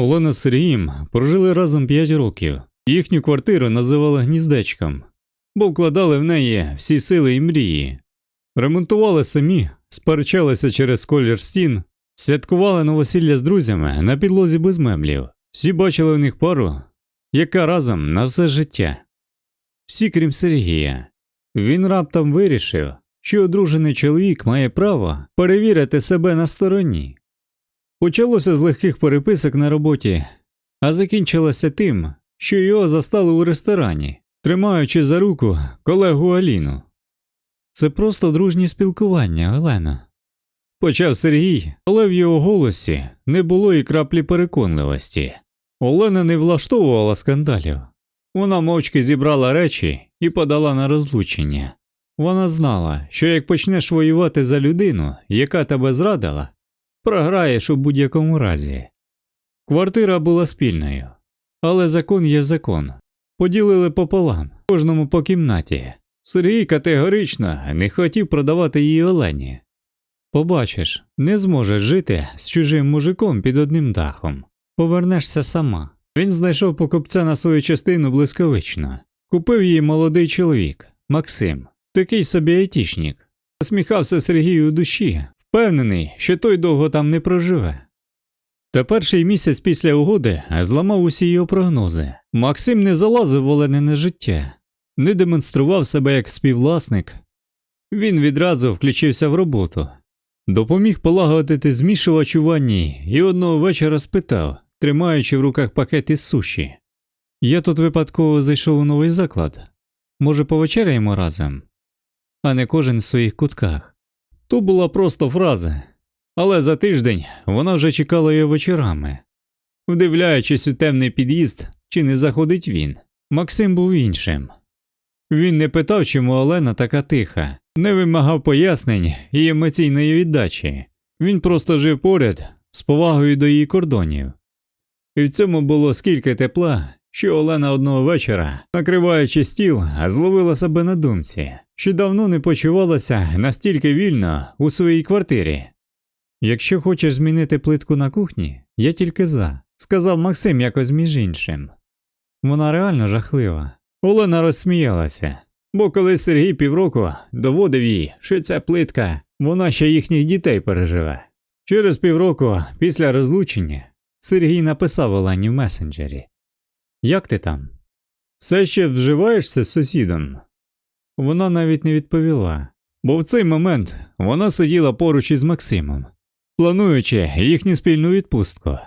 Олена з Сергієм прожили разом 5 років. Їхню квартиру називали гніздечком, бо вкладали в неї всі сили і мрії. Ремонтували самі, сперечалися через колір стін, святкували новосілля з друзями на підлозі без меблів. Всі бачили в них пару, яка разом на все життя. Всі, крім Сергія. Він раптом вирішив, що одружений чоловік має право перевірити себе на стороні. Почалося з легких переписок на роботі, а закінчилося тим, що його застали у ресторані, тримаючи за руку колегу Аліну. Це просто дружнє спілкування, Олена. Почав Сергій, але в його голосі не було і краплі переконливості. Олена не влаштовувала скандалів. Вона мовчки зібрала речі і подала на розлучення. Вона знала, що як почнеш воювати за людину, яка тебе зрадила, програєш у будь-якому разі. Квартира була спільною, але закон є закон. Поділили пополам, кожному по кімнаті. Сергій категорично не хотів продавати її Олені. Побачиш, не зможеш жити з чужим мужиком під одним дахом. Повернешся сама. Він знайшов покупця на свою частину блискавично. Купив її молодий чоловік Максим, такий собі айтішнік. Посміхався Сергію у душі, впевнений, що той довго там не проживе. Та перший місяць після угоди зламав усі його прогнози. Максим не залазив в оленене життя, не демонстрував себе як співвласник. Він відразу включився в роботу, допоміг полагодити змішувач у ванні і одного вечора спитав, тримаючи в руках пакет із суші. Я тут випадково зайшов у новий заклад. Може, повечеряємо разом, а не кожен в своїх кутках. То була просто фраза, але за тиждень вона вже чекала його вечорами. Вдивляючись у темний під'їзд, чи не заходить він, Максим був іншим. Він не питав, чому Олена така тиха, не вимагав пояснень і емоційної віддачі. Він просто жив поряд з повагою до її кордонів. І в цьому було скільки тепла, що Олена одного вечора, накриваючи стіл, зловила себе на думці, що давно не почувалася настільки вільно у своїй квартирі. Якщо хочеш змінити плитку на кухні, я тільки за, сказав Максим якось між іншим. Вона реально жахлива. Олена розсміялася, бо коли Сергій півроку доводив їй, що ця плитка, вона ще їхніх дітей переживе. Через півроку після розлучення Сергій написав Олені в месенджері Як ти там? Все ще вживаєшся з сусідом? Вона навіть не відповіла, бо в цей момент вона сиділа поруч із Максимом, плануючи їхню спільну відпустку.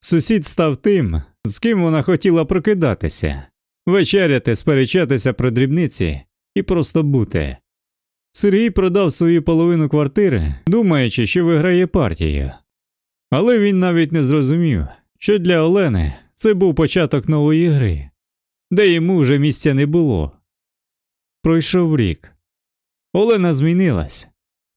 Сусід став тим, з ким вона хотіла прокидатися, вечеряти, сперечатися про дрібниці і просто бути. Сергій продав свою половину квартири, думаючи, що виграє партію. Але він навіть не зрозумів, що для Олени це був початок нової гри, де йому вже місця не було. Пройшов рік. Олена змінилась.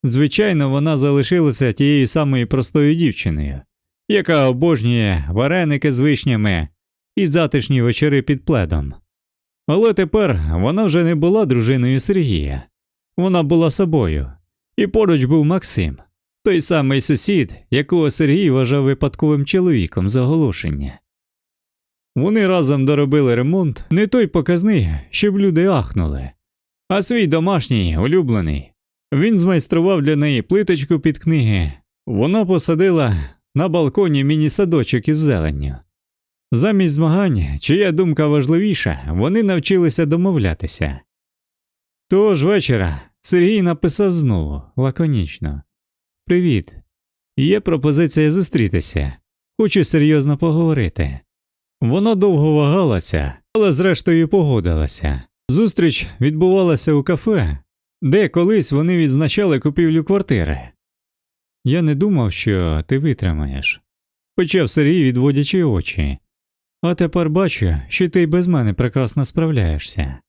Звичайно, вона залишилася тією самою простою дівчиною, яка обожнює вареники з вишнями і затишні вечори під пледом. Але тепер вона вже не була дружиною Сергія, вона була собою, і поруч був Максим, той самий сусід, якого Сергій вважав випадковим чоловіком з оголошення. Вони разом доробили ремонт, не той показний, щоб люди ахнули, а свій домашній улюблений. Він змайстрував для неї плиточку під книги, вона посадила на балконі міні-садочок із зеленню. Замість змагань, чия думка важливіша, вони навчилися домовлятися. Того ж вечора Сергій написав знову лаконічно Привіт. Є пропозиція зустрітися. Хочу серйозно поговорити. Вона довго вагалася, але зрештою погодилася. Зустріч відбувалася у кафе, де колись вони відзначали купівлю квартири. Я не думав, що ти витримаєш, почав Сергій, відводячи очі. А тепер бачу, що ти й без мене прекрасно справляєшся.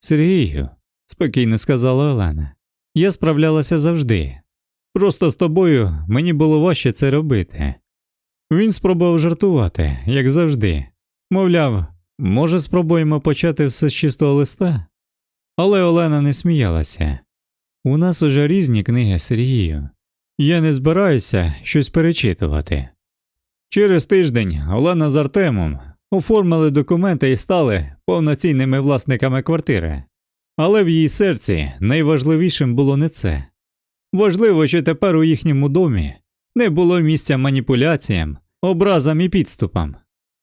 Сергію, спокійно сказала Олена, я справлялася завжди. Просто з тобою мені було важче це робити. Він спробував жартувати, як завжди. Мовляв, може, спробуємо почати все з чистого листа? Але Олена не сміялася. У нас уже різні книги Сергію. Я не збираюся щось перечитувати. Через тиждень Олена з Артемом оформили документи і стали повноцінними власниками квартири. Але в її серці найважливішим було не це. Важливо, що тепер у їхньому домі не було місця маніпуляціям, образам і підступам,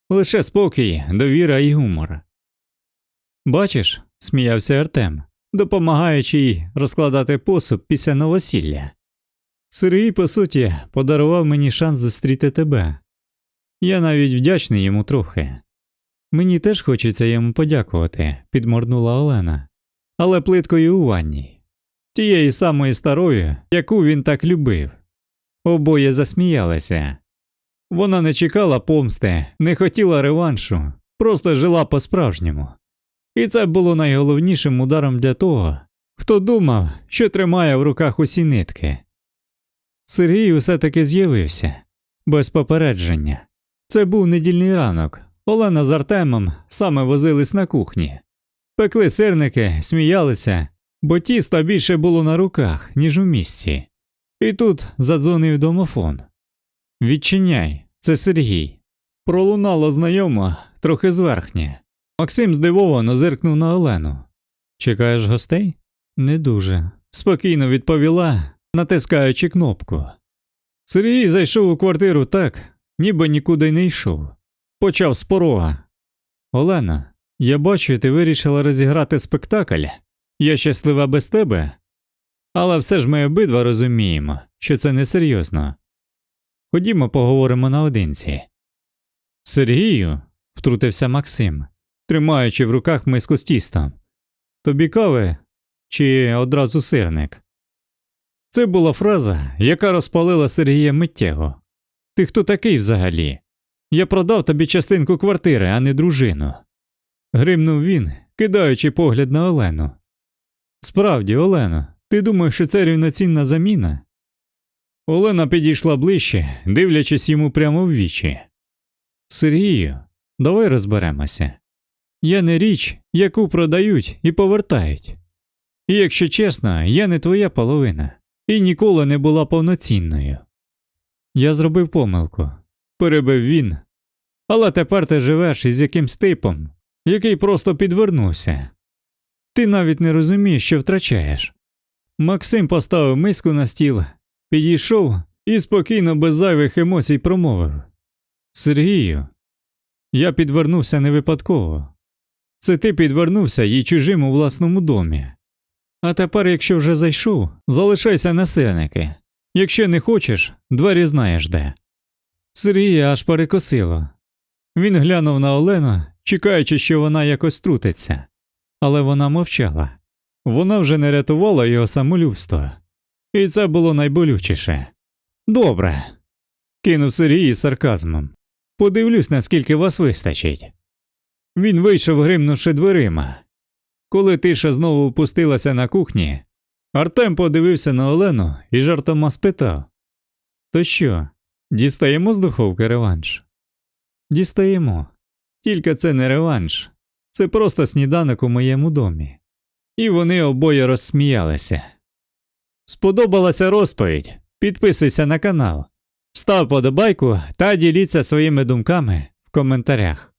лише спокій, довіра і гумор. Бачиш, сміявся Артем, допомагаючи їй розкладати посуд після новосілля. Сергій, по суті, подарував мені шанс зустріти тебе. Я навіть вдячний йому трохи. Мені теж хочеться йому подякувати, підморгнула Олена, але плиткою у ванні, тією самою старою, яку він так любив. Обоє засміялися. Вона не чекала помсти, не хотіла реваншу, просто жила по-справжньому. І це було найголовнішим ударом для того, хто думав, що тримає в руках усі нитки. Сергій усе таки з'явився без попередження. Це був недільний ранок. Олена з Артемом саме возились на кухні, пекли сирники, сміялися, бо тіста більше було на руках, ніж у місці. І тут задзвонив домофон. Відчиняй, це Сергій. Пролунало знайомо, трохи зверхнє. Максим здивовано зиркнув на Олену. Чекаєш гостей? Не дуже. Спокійно відповіла, натискаючи кнопку. Сергій зайшов у квартиру так, ніби нікуди не йшов. Почав з порога. Олена, я бачу, ти вирішила розіграти спектакль. Я щаслива без тебе. Але все ж ми обидва розуміємо, що це несерйозно. Ходімо, поговоримо наодинці. Сергію, втрутився Максим, тримаючи в руках миску з тістом. Тобі кави чи одразу сирник? Це була фраза, яка розпалила Сергія миттєво. Ти хто такий взагалі? Я продав тобі частинку квартири, а не дружину. Гримнув він, кидаючи погляд на Олену. Справді, Олено, ти думаєш, що це рівноцінна заміна? Олена підійшла ближче, дивлячись йому прямо в вічі. Сергію, давай розберемося. Я не річ, яку продають і повертають. І якщо чесно, я не твоя половина і ніколи не була повноцінною. Я зробив помилку, перебив він. Але тепер ти живеш із якимсь типом, який просто підвернувся. Ти навіть не розумієш, що втрачаєш. Максим поставив миску на стіл, підійшов і спокійно, без зайвих емоцій промовив Сергію, я підвернувся не випадково. Це ти підвернувся їй чужим у власному домі. А тепер, якщо вже зайшов, залишайся на. Якщо не хочеш, двері знаєш де. Сергія аж перекосило. Він глянув на Олену, чекаючи, що вона якось трутиться, але вона мовчала. Вона вже не рятувала його самолюбство, і це було найболючіше. Добре, кинув Сергій із сарказмом. Подивлюсь, наскільки вас вистачить. Він вийшов, гримнувши дверима. Коли тиша знову опустилася на кухні, Артем подивився на Олену і жартома спитав То що, дістаємо з духовки реванш? Дістаємо. Тільки це не реванш, це просто сніданок у моєму домі. І вони обоє розсміялися. Сподобалася розповідь? Підписуйся на канал, став подобайку та діліться своїми думками в коментарях.